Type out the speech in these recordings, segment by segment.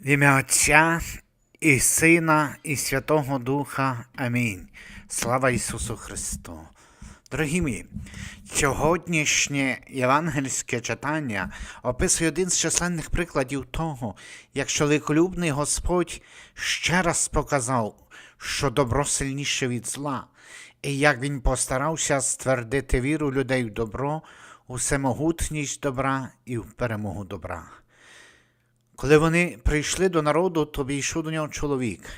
В ім'я Отця і Сина, і Святого Духа. Амінь. Слава Ісусу Христу. Дорогі мої, сьогоднішнє євангельське читання описує один з численних прикладів того, як чоловіколюбний Господь ще раз показав, що добро сильніше від зла, і як він постарався ствердити віру людей в добро, у всемогутність добра і в перемогу добра. Коли вони прийшли до народу, то війшов до нього чоловік,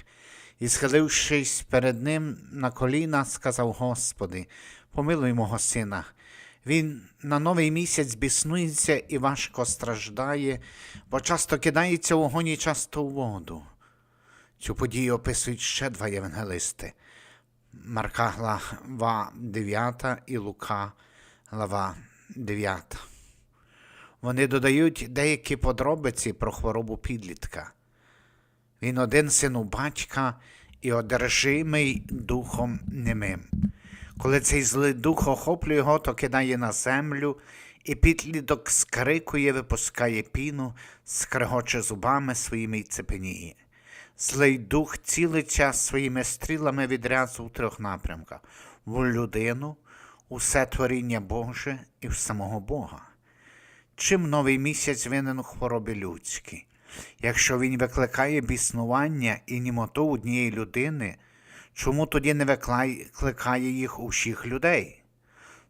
і, схилившись перед ним на коліна, сказав Господи, помилуй мого сина. Він на новий місяць біснується і важко страждає, бо часто кидається в огонь і часто у воду. Цю подію описують ще два євангелисти Марка глава 9 і Лука глава 9. Вони додають деякі подробиці про хворобу підлітка. Він один син у батька і одержимий духом немим. Коли цей злий дух охоплює його, то кидає на землю, і підліток скрикує, випускає піну, скрегоче зубами своїми й цепеніє. Злий дух цілиться своїми стрілами відразу у трьох напрямках в людину, усе творіння Боже і в самого Бога. Чим новий місяць винен у хворобі людській? Якщо він викликає біснування і німоту однієї людини, чому тоді не викликає їх у всіх людей?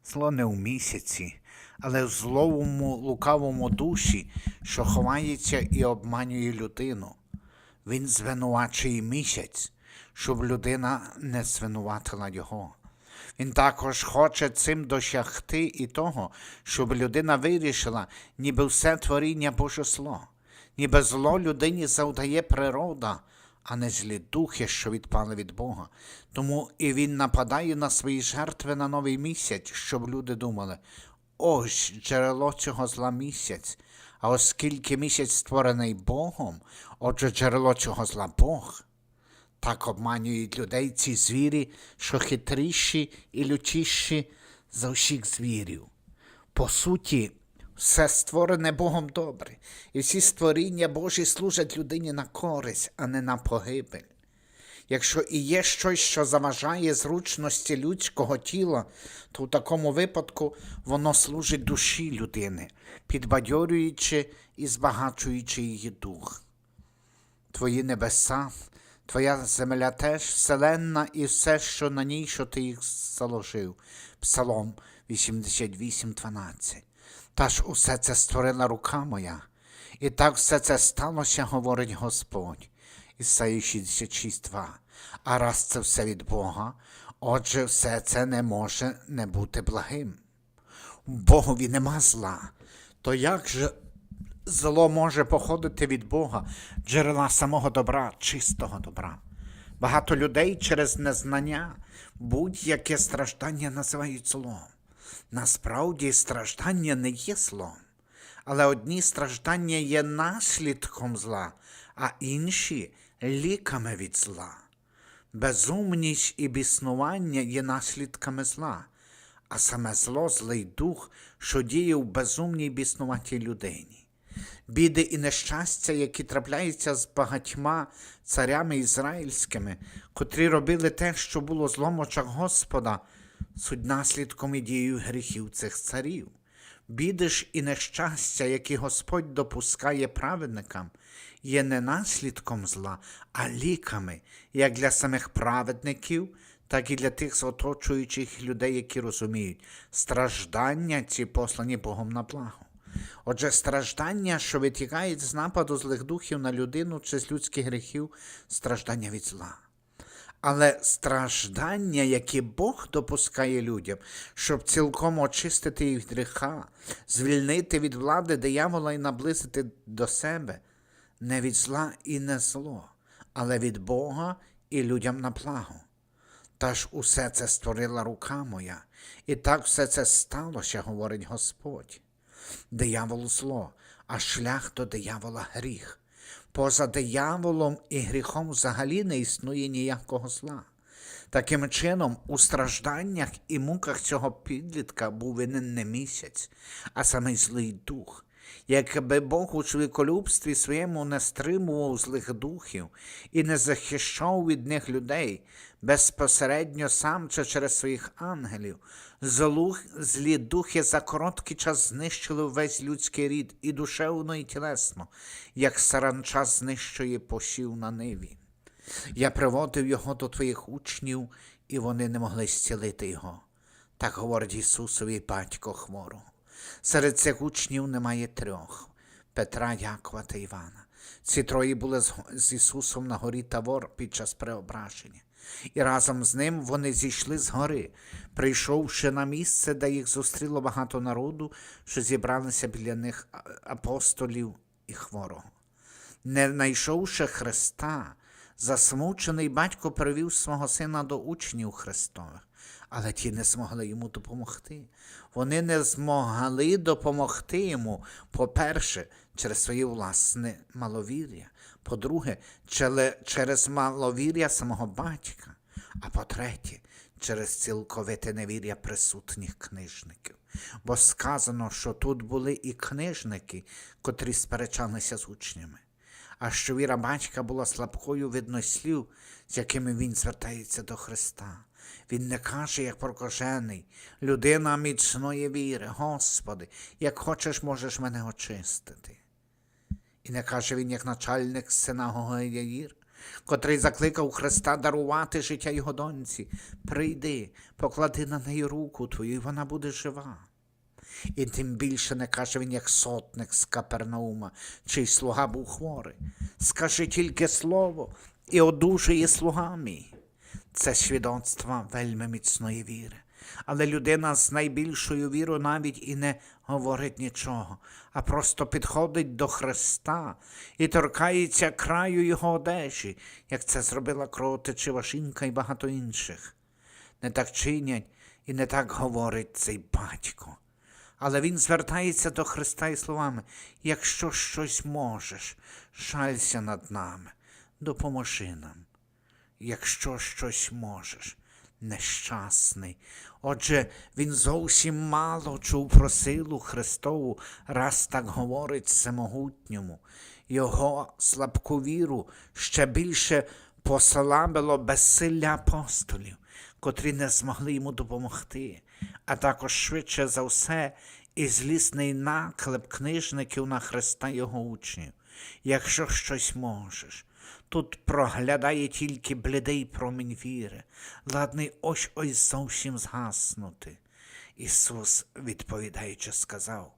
Зло не у місяці, але в зловому лукавому душі, що ховається і обманює людину. Він звинувачує місяць, щоб людина не звинуватила його. Він також хоче цим досягти і того, щоб людина вирішила, ніби все творіння Боже зло, ніби зло людині завдає природа, а не злі духи, що відпали від Бога. Тому і він нападає на свої жертви на новий місяць, щоб люди думали, ось джерело цього зла місяць. А оскільки місяць створений Богом, отже джерело цього зла Бог. Так обманюють людей ці звірі, що хитріші і лютіші за всіх звірів. По суті, все створене Богом добре, і всі створіння Божі служать людині на користь, а не на погибель. Якщо і є щось, що заважає зручності людського тіла, то в такому випадку воно служить душі людини, підбадьорюючи і збагачуючи її дух. Твої небеса Твоя земля теж вселенна і все, що на ній, що ти їх заложив. Псалом 88.12. Та ж усе це створила рука моя, і так все це сталося, говорить Господь. Ісаї 66.2. А раз це все від Бога, отже, все це не може не бути благим. Богові нема зла, то як же зло може походити від Бога, джерела самого добра, чистого добра. Багато людей через незнання будь-яке страждання називають злом. Насправді страждання не є злом, але одні страждання є наслідком зла, а інші ліками від зла. Безумність і біснування є наслідками зла, а саме зло, злий дух, що діє в безумній біснуватій людині біди і нещастя, які трапляються з багатьма царями ізраїльськими, котрі робили те, що було злом очах Господа, суть наслідком і дією гріхів цих царів. Біди ж і нещастя, які Господь допускає праведникам, є не наслідком зла, а ліками, як для самих праведників, так і для тих оточуючих людей, які розуміють, страждання ці послані Богом на благо. Отже, страждання, що витікають з нападу злих духів на людину чи з людських гріхів, страждання від зла. Але страждання, які Бог допускає людям, щоб цілком очистити їх гріха, звільнити від влади диявола і наблизити до себе, не від зла і не зло, але від Бога і людям на благо. Та ж усе це створила рука моя, і так все це сталося, говорить Господь дияволу зло, а шлях до диявола гріх. Поза дияволом і гріхом взагалі не існує ніякого зла. Таким чином, у стражданнях і муках цього підлітка був винен не місяць, а самий злий дух, Якби Бог у чоловіколюбстві своєму не стримував злих духів і не захищав від них людей безпосередньо сам чи через своїх ангелів, злух, злі духи за короткий час знищили весь людський рід і душевно, і тілесно, як саранча знищує посів на ниві. Я приводив його до твоїх учнів, і вони не могли зцілити його. Так говорить Ісусові батько хворого. Серед цих учнів немає трьох Петра, Якова та Івана. Ці троє були з Ісусом на горі Тавор під час преображення. І разом з ним вони зійшли з гори, прийшовши на місце, де їх зустріло багато народу, що зібралися біля них апостолів і хворого. Не знайшовши Христа, засмучений батько привів свого сина до учнів Христових, але ті не змогли йому допомогти. Вони не змогли допомогти йому, по-перше, через своє власне маловір'я, по-друге, через маловір'я самого батька, а по-третє, через цілковите невір'я присутніх книжників. Бо сказано, що тут були і книжники, котрі сперечалися з учнями а що віра батька була слабкою видно слів, з якими він звертається до Христа. Він не каже, як прокажений, людина міцної віри, Господи, як хочеш, можеш мене очистити. І не каже він, як начальник синагоги Яїр, котрий закликав Христа дарувати життя його доньці. Прийди, поклади на неї руку твою, і вона буде жива. І тим більше не каже він, як сотник з Капернаума, чий слуга був хворий. Скажи тільки слово і одужує слуга мій. Це свідоцтво вельми міцної віри. Але людина з найбільшою вірою навіть і не говорить нічого, а просто підходить до Христа і торкається краю його одежі, як це зробила кровотечива жінка і багато інших. Не так чинять і не так говорить цей батько. Але він звертається до Христа і словами: якщо щось можеш, жалься над нами, допоможи нам. Якщо щось можеш, нещасний. Отже, він зовсім мало чув про силу Христову, раз так говорить всемогутньому. Його слабку віру ще більше послабило безсилля апостолів, котрі не змогли йому допомогти, а також швидше за все і злісний наклеп книжників на Христа його учнів. Якщо щось можеш, Тут проглядає тільки блідий промінь віри, ладний ось ось зовсім згаснути. Ісус, відповідаючи, сказав: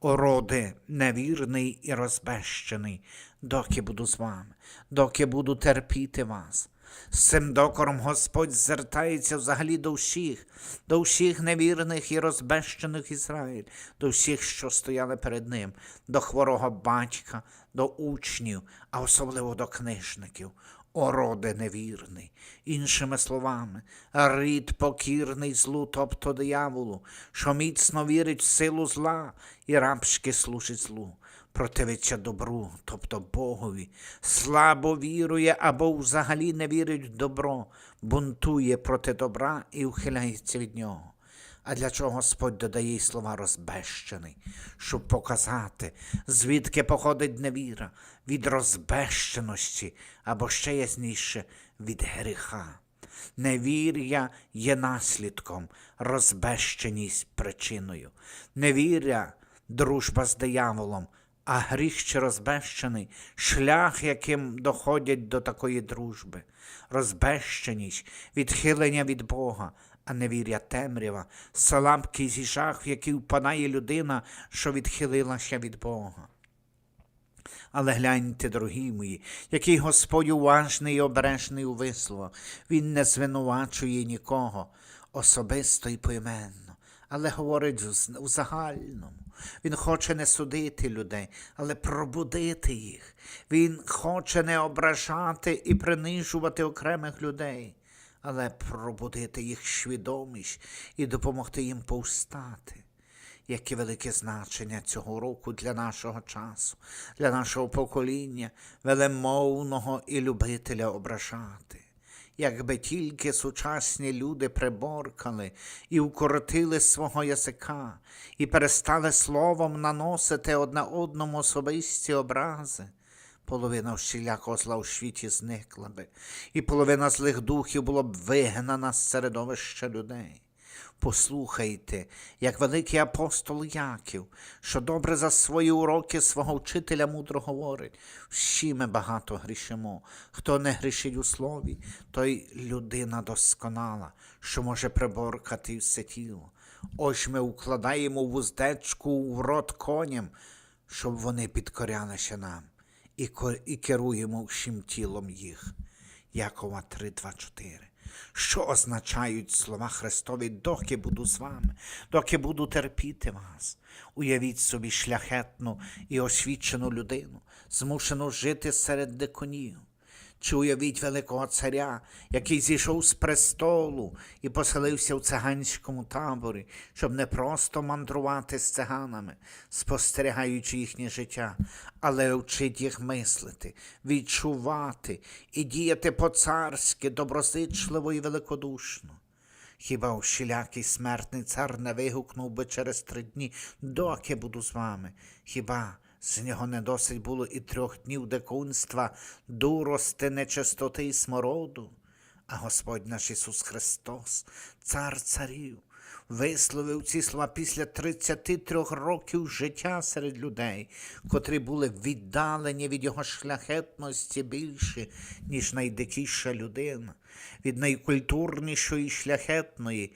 О роде невірний і розбещений, доки буду з вами, доки буду терпіти вас. З цим докором Господь звертається взагалі до всіх, до всіх невірних і розбещених Ізраїль, до всіх, що стояли перед ним, до хворого батька, до учнів, а особливо до книжників. О, роде невірний, іншими словами, рід покірний злу, тобто дияволу, що міцно вірить в силу зла і рабськи служить злу противиться добру, тобто Богові, слабо вірує або взагалі не вірить в добро, бунтує проти добра і ухиляється від нього. А для чого Господь додає й слова розбещений, щоб показати, звідки походить невіра, від розбещеності або ще ясніше від гріха. Невір'я є наслідком, розбещеність причиною. Невіря, дружба з дияволом, а гріх ще розбещений, шлях, яким доходять до такої дружби, розбещеність, відхилення від Бога, а невір'я темрява, слабкість і жах, в який впадає людина, що відхилилася від Бога. Але гляньте, дорогі мої, який Господь уважний і обережний у висловах. Він не звинувачує нікого особисто і поіменно, але говорить у загальному. Він хоче не судити людей, але пробудити їх. Він хоче не ображати і принижувати окремих людей, але пробудити їх свідомість і допомогти їм повстати. Яке велике значення цього року для нашого часу, для нашого покоління, велемовного і любителя ображати. якби тільки сучасні люди приборкали і укоротили свого язика, і перестали словом наносити одне одному особисті образи. Половина всілякого зла у світі зникла би, і половина злих духів було б вигнана з середовища людей. Послухайте, як великий апостол Яків, що добре за свої уроки свого вчителя мудро говорить. Всі ми багато грішимо. Хто не грішить у слові, той людина досконала, що може приборкати все тіло. Ось ми укладаємо вуздечку в рот коням, щоб вони підкорялися нам, і, керуємо всім тілом їх. Якова 3.2.4. Що означають слова Христові, доки буду з вами, доки буду терпіти вас? Уявіть собі шляхетну і освічену людину, змушену жити серед дикунів. Чи уявіть великого царя, який зійшов з престолу і поселився в циганському таборі, щоб не просто мандрувати з циганами, спостерігаючи їхнє життя, але вчить їх мислити, відчувати і діяти по-царськи, доброзичливо і великодушно. Хіба всілякий смертний цар не вигукнув би через три дні, доки буду з вами? Хіба з нього не досить було і трьох днів дикунства, дурости, нечистоти і смороду? А Господь наш Ісус Христос, Цар царів, висловив ці слова після 33 років життя серед людей, котрі були віддалені від його шляхетності більше, ніж найдикіша людина, від найкультурнішої шляхетної,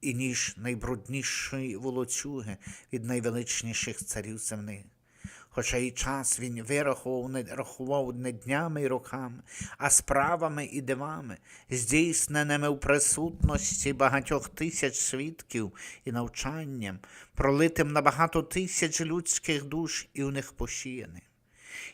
і ніж найбруднішої волоцюги, від найвеличніших царів земних. Хоча і час він вирахував не, рахував не днями і роками, а справами і дивами, здійсненими в присутності багатьох тисяч свідків і навчанням, пролитим на багато тисяч людських душ і у них посіяним.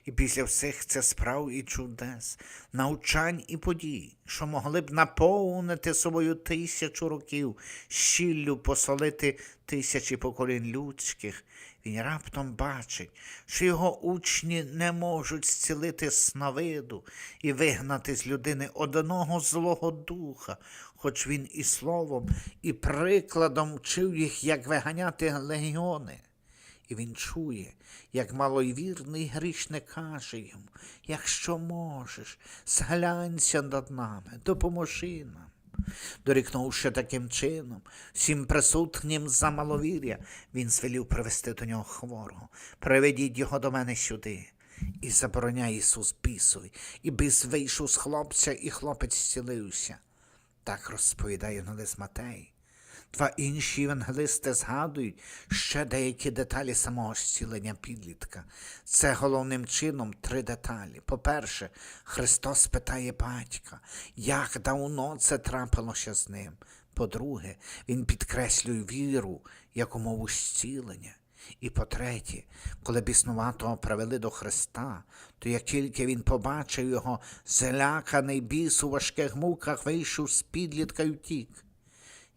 І після всіх цих справ і чудес, навчань і подій, що могли б наповнити собою тисячу років, щіллю посолити тисячі поколінь людських, він раптом бачить, що його учні не можуть зцілити сновиду і вигнати з людини одного злого духа, хоч він і словом, і прикладом вчив їх, як виганяти легіони. І він чує, як малойвірний грішник каже йому, якщо можеш, зглянься над нами, допоможи нам. Дорікнувши таким чином, всім присутнім за маловір'я, він звелів привести до нього хворого. Приведіть його до мене сюди. І забороняє Ісус бісові, і біс вийшов з хлопця, і хлопець зцілився. Так розповідає Нелис Матей. Два інші євангелисти згадують ще деякі деталі самого зцілення підлітка. Це головним чином три деталі. По-перше, Христос питає батька, як давно це трапилося з ним. По-друге, Він підкреслює віру як умову зцілення. І по-третє, коли біснуватого привели до Христа, то як тільки він побачив його, зляканий біс у важких муках вийшов з підлітка й утік.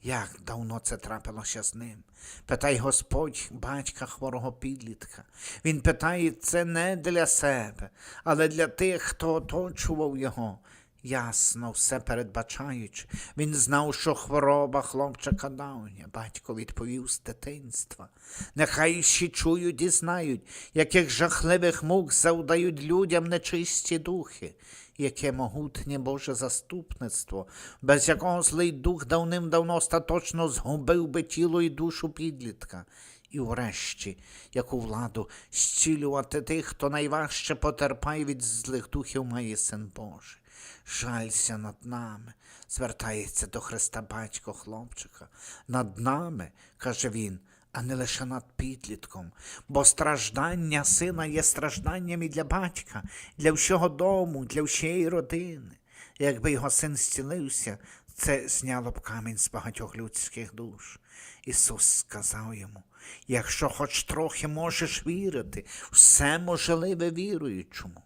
Як давно це трапилося з ним? Питає Господь батька хворого підлітка. Він питає це не для себе, але для тих, хто оточував його. Ясно, все передбачаючи. Він знав, що хвороба хлопчика давня. Батько відповів з дитинства. Нехай всі чують і знають, яких жахливих мук завдають людям нечисті духи яке могутнє Боже заступництво, без якого злий дух давним-давно остаточно згубив би тіло і душу підлітка. І врешті, яку владу зцілювати тих, хто найважче потерпає від злих духів, має син Божий. Жалься над нами, звертається до Христа батько хлопчика. Над нами, каже він, а не лише над підлітком, бо страждання сина є стражданням і для батька, для всього дому, для всієї родини. Якби його син зцілився, це зняло б камінь з багатьох людських душ. Ісус сказав йому, якщо хоч трохи можеш вірити, все можливе віруючому.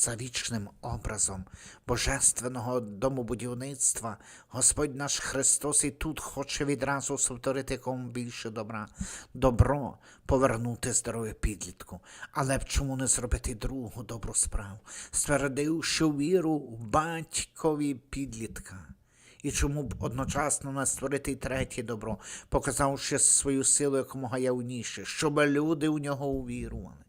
За вічним образом божественного домобудівництва, Господь наш Христос і тут хоче відразу сотворити кому більше добра, добро повернути здоров'я підлітку. Але б чому не зробити другу добру справу, ствердивши віру в батькові підлітка? І чому б одночасно не створити третє добро, показавши свою силу якомога явніше, щоб люди у нього увірували.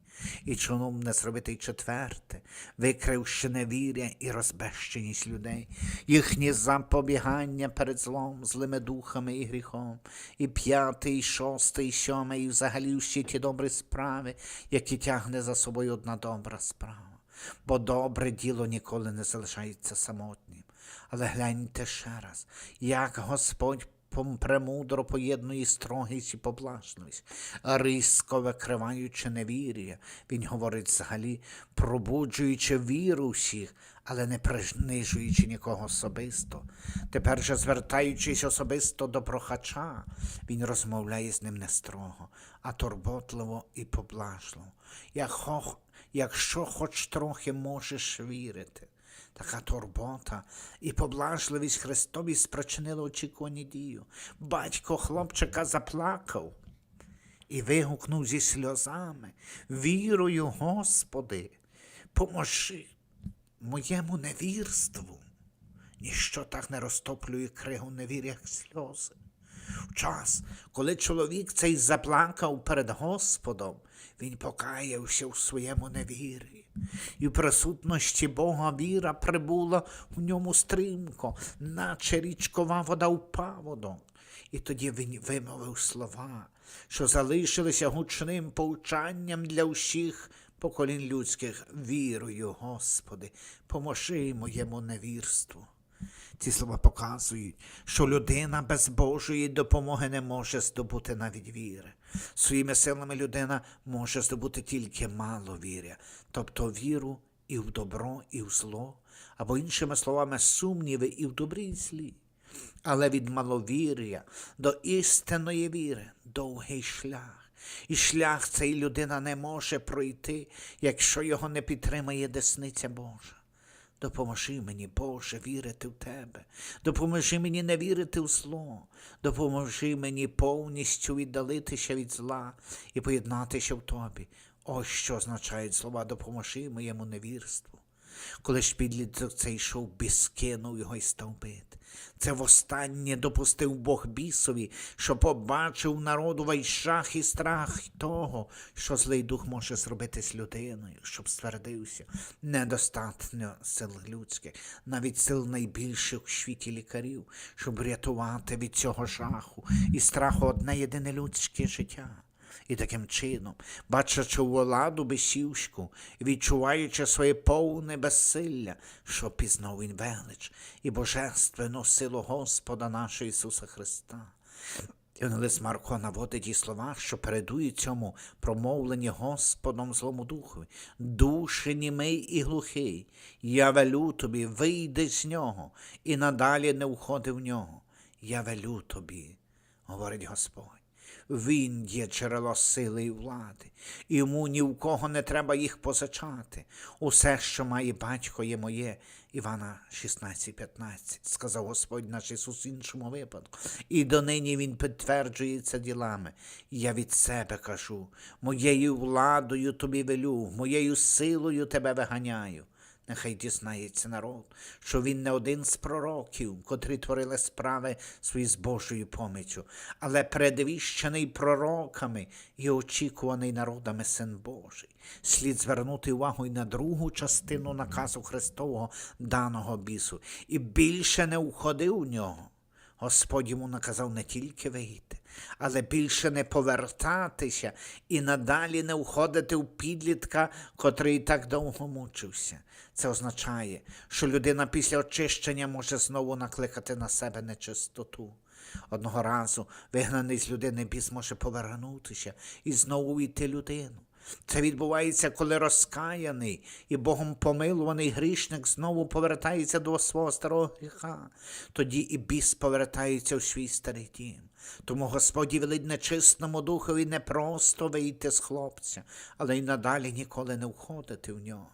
І чому не зробити й четверте, викривши невір'я і розбещеність людей, їхні запобігання перед злом, злими духами і гріхом, і п'ятий, і шостий, і сьомий, і взагалі всі ті добрі справи, які тягне за собою одна добра справа. Бо добре діло ніколи не залишається самотнім. Але гляньте ще раз, як Господь премудро поєднує строгість і поблажливість, різко викриваючи невір'я. Він говорить взагалі, пробуджуючи віру всіх, але не принижуючи нікого особисто. Тепер же, звертаючись особисто до прохача, він розмовляє з ним не строго, а турботливо і поблажливо. Якщо хоч трохи можеш вірити. Така турбота і поблажливість Христові спричинили очікувані дію. Батько хлопчика заплакав і вигукнув зі сльозами Вірую, Господи, поможи моєму невірству. Ніщо так не розтоплює кригу невір'я, як сльози. В час, коли чоловік цей заплакав перед Господом, він покаявся у своєму невір'ї. І в присутності Бога віра прибула в ньому стрімко, наче річкова вода в паводок. І тоді він вимовив слова, що залишилися гучним повчанням для всіх поколінь людських. Вірую, Господи, поможи моєму невірству. Ці слова показують, що людина без Божої допомоги не може здобути навіть віри. Своїми силами людина може здобути тільки мало віря, тобто віру і в добро, і в зло, або іншими словами, сумніви і в добрі, і злі. Але від маловір'я до істинної віри довгий шлях. І шлях цей людина не може пройти, якщо його не підтримає десниця Божа. Допоможи мені, Боже, вірити в Тебе. Допоможи мені не вірити в зло. Допоможи мені повністю віддалитися від зла і поєднатися в Тобі. Ось що означають слова допоможи моєму невірству. Коли ж підліток цей йшов, біс кинув його і став бити. Це востаннє допустив Бог бісові, що побачив народу вайшах і страх того, що злий дух може зробити з людиною, щоб ствердився. Недостатньо сил людських, навіть сил найбільших у світі лікарів, щоб рятувати від цього жаху і страху одне єдине людське життя. І таким чином, бачачи владу бесівську, відчуваючи своє повне безсилля, що пізнав він велич і божественну силу Господа нашого Ісуса Христа. Євангелист Марко наводить і слова, що передують цьому промовлені Господом злому духові. Душі німий і глухий, я велю тобі, вийди з нього, і надалі не входи в нього. Я велю тобі, говорить Господь. Він є джерело сили і влади, йому ні в кого не треба їх позичати. Усе, що має батько, є моє. Івана 16,15, сказав Господь наш Ісус в іншому випадку. І донині Він підтверджується ділами. Я від себе кажу, моєю владою тобі велю, моєю силою тебе виганяю. Нехай дізнається народ, що він не один з пророків, котрі творили справи свої з Божою помічю, але передвіщений пророками і очікуваний народами Син Божий. Слід звернути увагу й на другу частину наказу Христового даного бісу, і більше не уходи у нього. Господь йому наказав не тільки вийти, але більше не повертатися і надалі не входити в підлітка, котрий так довго мучився. Це означає, що людина після очищення може знову накликати на себе нечистоту. Одного разу вигнаний з людини біс може повернутися і знову війти людину. Це відбувається, коли розкаяний і Богом помилуваний грішник знову повертається до свого старого гріха. Тоді і біс повертається у свій старий дім. Тому Господь велить нечистому духові не просто вийти з хлопця, але й надалі ніколи не входити в нього.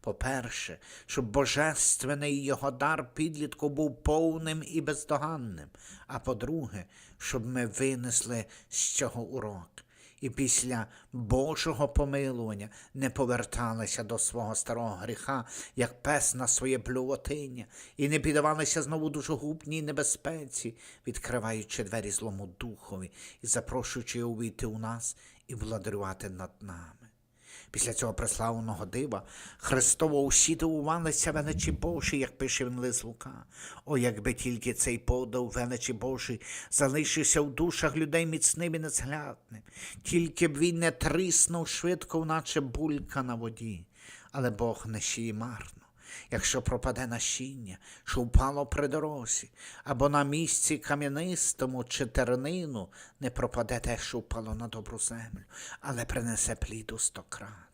По-перше, щоб божественний його дар підлітку був повним і бездоганним. А по-друге, щоб ми винесли з цього урок. І після Божого помилування не поверталися до свого старого гріха, як пес на своє блювотиння, і не піддавалися знову душогубній небезпеці, відкриваючи двері злому духові і запрошуючи його увійти у нас і владарювати над нами. Після цього преславного дива Христово усі дивувалися величі Божій, як пише він лист Лука. О, якби тільки цей подав величі Божий залишився в душах людей міцним і незглядним, тільки б він не тріснув швидко, наче булька на воді. Але Бог не шіє марно. Якщо пропаде насіння, що впало при дорозі, або на місці кам'янистому чи тернину, не пропаде те, що впало на добру землю, але принесе пліду стократ.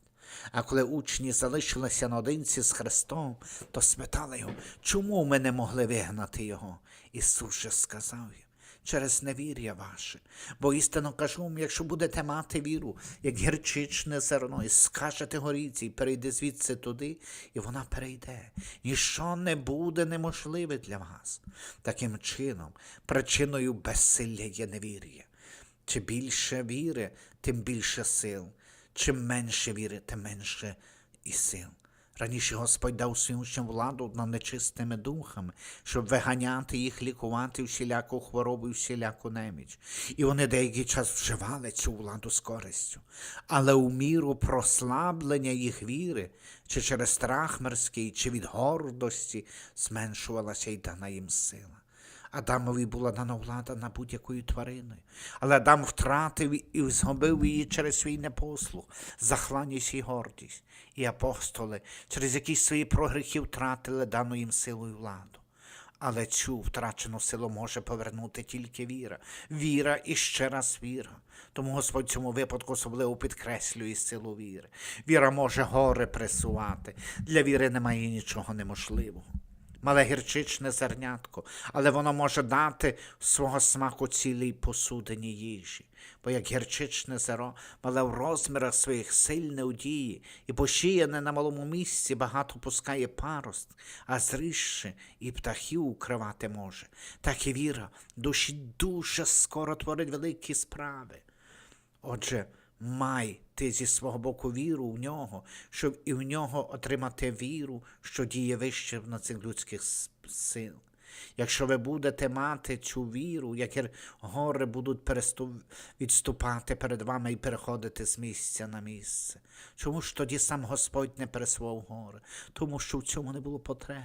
А коли учні залишилися наодинці з Христом, то спитали його, чому ми не могли вигнати його? Ісус же сказав їм, через невір'я ваше. Бо істинно кажу вам, якщо будете мати віру, як гірчичне зерно, і скажете горіці, перейди звідси туди, і вона перейде. Ніщо не буде неможливе для вас. Таким чином, причиною безсилля є невір'я. Чи більше віри, тим більше сил. Чим менше віри, тим менше і сил. Раніше Господь дав своїм владу над нечистими духами, щоб виганяти їх, лікувати всіляку хворобу і всіляку неміч. І вони деякий час вживали цю владу з користю. Але у міру прослаблення їх віри, чи через страх мирський, чи від гордості, зменшувалася й дана їм сила. Адамові була дана влада над будь-якою твариною, але Адам втратив і згубив її через свій непослух, захланність і гордість. І апостоли через якісь свої прогріхи втратили дану їм силу і владу. Але цю втрачену силу може повернути тільки віра. Віра і ще раз віра. Тому Господь в цьому випадку особливо підкреслює силу віри. Віра може гори пресувати. Для віри немає нічого неможливого мале гірчичне зернятко, але воно може дати свого смаку цілій посудині їжі. Бо як гірчичне зеро, мале в розмірах своїх сильне у дії, і посіяне на малому місці багато пускає парост, а зрісше і птахів укривати може. Так і віра душі дуже скоро творить великі справи. Отже, май ти зі свого боку віру в нього, щоб і в нього отримати віру, що діє вище на цих людських сил. Якщо ви будете мати цю віру, як гори будуть відступати перед вами і переходити з місця на місце. Чому ж тоді сам Господь не пересував гори? Тому що в цьому не було потреб.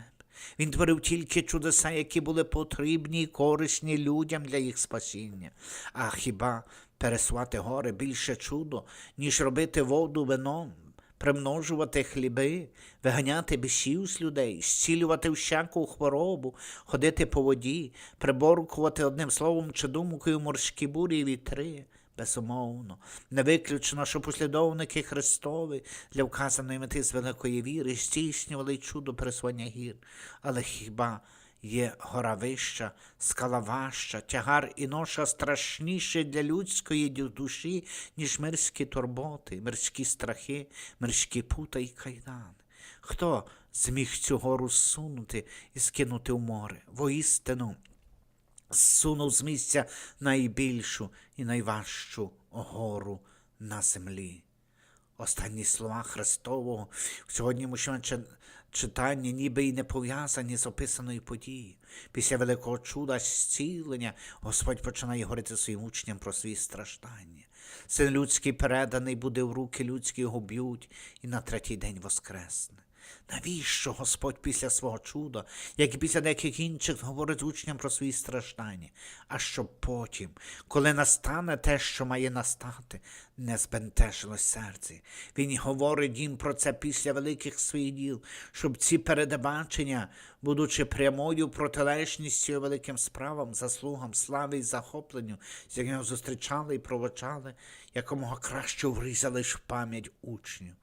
Він творив тільки чудеса, які були потрібні і корисні людям для їх спасіння. А хіба пересувати гори більше чудо, ніж робити воду вином, примножувати хліби, виганяти бісів з людей, зцілювати всяку хворобу, ходити по воді, приборкувати одним словом чи думкою морські бурі і вітри. Безумовно, не виключено, що послідовники Христові для вказаної мети з великої віри здійснювали чудо пересування гір. Але хіба є гора вища, скала важча, тягар і ноша страшніше для людської душі, ніж мирські турботи, мирські страхи, мирські пута і кайдани? Хто зміг цю гору зсунути і скинути в море? Воістину, зсунув з місця найбільшу і найважчу гору на землі. Останні слова Христового в сьогоднішньому чи- читанні ніби й не пов'язані з описаною подією. Після великого чуда зцілення Господь починає говорити своїм учням про свої страждання. Син людський переданий буде в руки людські, його б'ють, і на третій день воскресне. Навіщо Господь після свого чуда, як і після деяких інших, говорить учням про свої страждання, а щоб потім, коли настане те, що має настати, не збентежилось серце. Він говорить їм про це після великих своїх діл, щоб ці передбачення, будучи прямою протилежністю великим справам, заслугам, славі і захопленню, з яким зустрічали і провочали, якомога краще врізали ж в пам'ять учнів.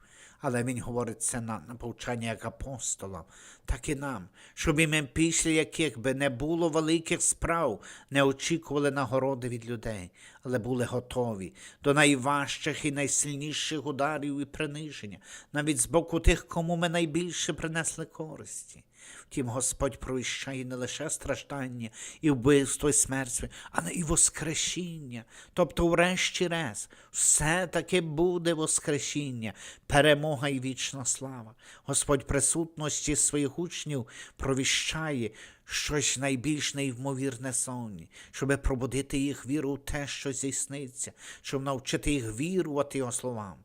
Але Він говорить це на, на повчання як апостолам, так і нам, щоб і ми після яких би не було великих справ, не очікували нагороди від людей, але були готові до найважчих і найсильніших ударів і приниження, навіть з боку тих, кому ми найбільше принесли користі. Втім, Господь провіщає не лише страждання і вбивство, і смерть, але і воскресіння. Тобто, врешті-решт, все-таки буде воскресіння, перемога і вічна слава. Господь присутності своїх учнів провіщає щось найбільш неймовірне сонні, щоб пробудити їх віру в те, що здійсниться, щоб навчити їх вірувати його словам.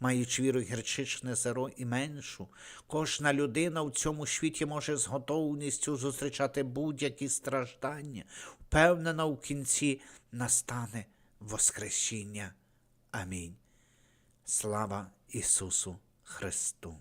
Маючи віру гірчичне зеро і меншу, кожна людина в цьому світі може з готовністю зустрічати будь-які страждання, впевнена у кінці настане Воскресіння. Амінь. Слава Ісусу Христу!